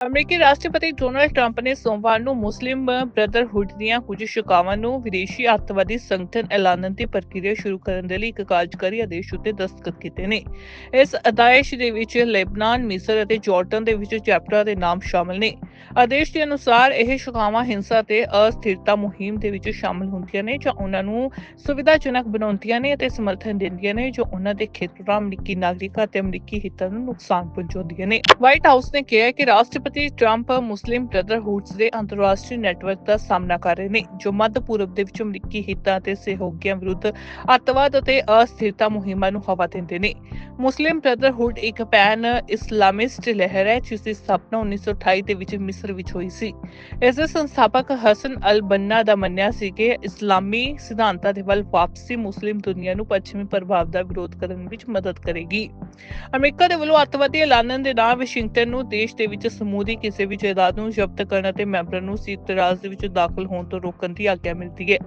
ਅਮਰੀਕੀ ਰਾਸ਼ਟਰਪਤੀ Donald Trump ਨੇ ਸੋਮਵਾਰ ਨੂੰ ਮੁਸਲਿਮ ਬ੍ਰਦਰਹੁੱਡ ਦੀਆਂ ਕੁਝ ਸ਼ਿਕਾਵਾਂ ਨੂੰ ਵਿਦੇਸ਼ੀ ਅੱਤਵਾਦੀ ਸੰਗਠਨ ਐਲਾਨਣ ਦੀ ਪ੍ਰਕਿਰਿਆ ਸ਼ੁਰੂ ਕਰਨ ਦੇ ਲਈ ਇੱਕ ਕਾਰਜਕਾਰੀ ਆਦੇਸ਼ ਉੱਤੇ ਦਸਤਖਤ ਕੀਤੇ ਨੇ। ਇਸ ਆਦੇਸ਼ ਦੇ ਵਿੱਚ ਲੈਬਨਾਨ, ਮਿਸਰ ਅਤੇ ਜਾਰਡਨ ਦੇ ਵਿੱਚ ਚੈਪਟਰਾਂ ਦੇ ਨਾਮ ਸ਼ਾਮਲ ਨੇ। ਆਦੇਸ਼ ਦੇ ਅਨੁਸਾਰ ਇਹ ਸ਼ਿਕਾਵਾਂ ਹਿੰਸਾ ਤੇ ਅਸਥਿਰਤਾ ਮੁਹਿੰਮ ਦੇ ਵਿੱਚ ਸ਼ਾਮਲ ਹੁੰਦੀਆਂ ਨੇ ਜਾਂ ਉਹਨਾਂ ਨੂੰ ਸੁਵਿਧਾਜਨਕ ਬਣਾਉਂਦੀਆਂ ਨੇ ਅਤੇ ਸਮਰਥਨ ਦਿੰਦੀਆਂ ਨੇ ਜੋ ਉਹਨਾਂ ਦੇ ਖੇਤਰਾਂ, ਅਮਰੀਕੀ ਨਾਗਰਿਕਾਂ ਅਤੇ ਅਮਰੀਕੀ ਹਿੱਤਾਂ ਨੂੰ ਨੁਕਸਾਨ ਪਹੁੰਚਾਉਂਦੀਆਂ ਨੇ। ਵਾਈਟ ਹਾਊਸ ਨੇ ਕਿਹਾ ਕਿ ਰਾਸ਼ਟਰਪਤੀ ਟਰੰਪ ਮੁਸਲਿਮ ਬ੍ਰਦਰਹੁੱਡਸ ਦੇ ਅੰਤਰਰਾਸ਼ਟਰੀ ਨੈਟਵਰਕ ਦਾ ਸਾਹਮਣਾ ਕਰ ਰਹੇ ਨੇ, ਜੋ ਮੱਧ ਪੂਰਬ ਦੇ ਵਿੱਚ ਅਮਰੀਕੀ ਹਿੱਤਾਂ ਅਤੇ ਸਹਿਯੋਗੀਆਂ ਵਿਰੁੱਧ ਅੱਤਵਾਦ ਅਤੇ ਅਸਥਿਰਤਾ ਮੁਹਿੰਮਾਂ ਨੂੰ ਹਵਾ ਦਿੰਦੇ ਨੇ। ਮੁਸਲਿਮ ਬ੍ਰਦਰਹੁੱਡ ਇੱਕ ਪੈਨ ਇਸਲਾਮਿਸਟ ਲਹਿਰ ਹੈ ਜਿਸ ਦੀ ਸਥਾਪਨਾ 1928 ਦੇ ਵਿੱਚ ਮਿਸਰ ਵਿੱਚ ਹੋਈ ਸੀ। ਇਸ ਦੇ ਸੰਸਥਾਪਕ ਹਸਨ ਅਲ ਬੰਨਾ ਦਾ ਮੰਨਿਆ ਸੀ ਕਿ ਇਸਲਾਮੀ ਸਿਧਾਂਤਾਂ ਦੇ ਵੱਲ ਵਾਪਸੀ ਮੁਸਲਿਮ ਦੁਨੀਆ ਨੂੰ ਪੱਛਮੀ ਪ੍ਰਭਾਵ ਦਾ ਵਿਰੋਧ ਕਰਨ ਵਿੱਚ ਮਦਦ ਕਰੇਗੀ। ਅਮਰੀਕਾ ਦੇ ਵੱਲੋਂ ਅੱਤਵਾਦੀ ਐਲਾਨਣ ਦੇ ਨਾਲ ਵਾਸ਼ਿੰਗਟਨ ਨੂੰ ਦੇਸ਼ ਦੇ ਵਿੱਚ ਸਮੂਹ ਦੀ ਕਿਸੇ ਵੀ ਜਾਇਦਾਦ ਨੂੰ ਜ਼ਬਤ ਕਰਨ ਅਤੇ ਮੈਂਬਰਾਂ ਨੂੰ ਸੰਯੁਕਤ ਰਾਜ ਦੇ ਵਿੱਚ ਦਾਖਲ ਹੋਣ ਤੋਂ ਰੋਕਣ ਦੀ ਆਗਿਆ ਮਿਲਦੀ ਹੈ।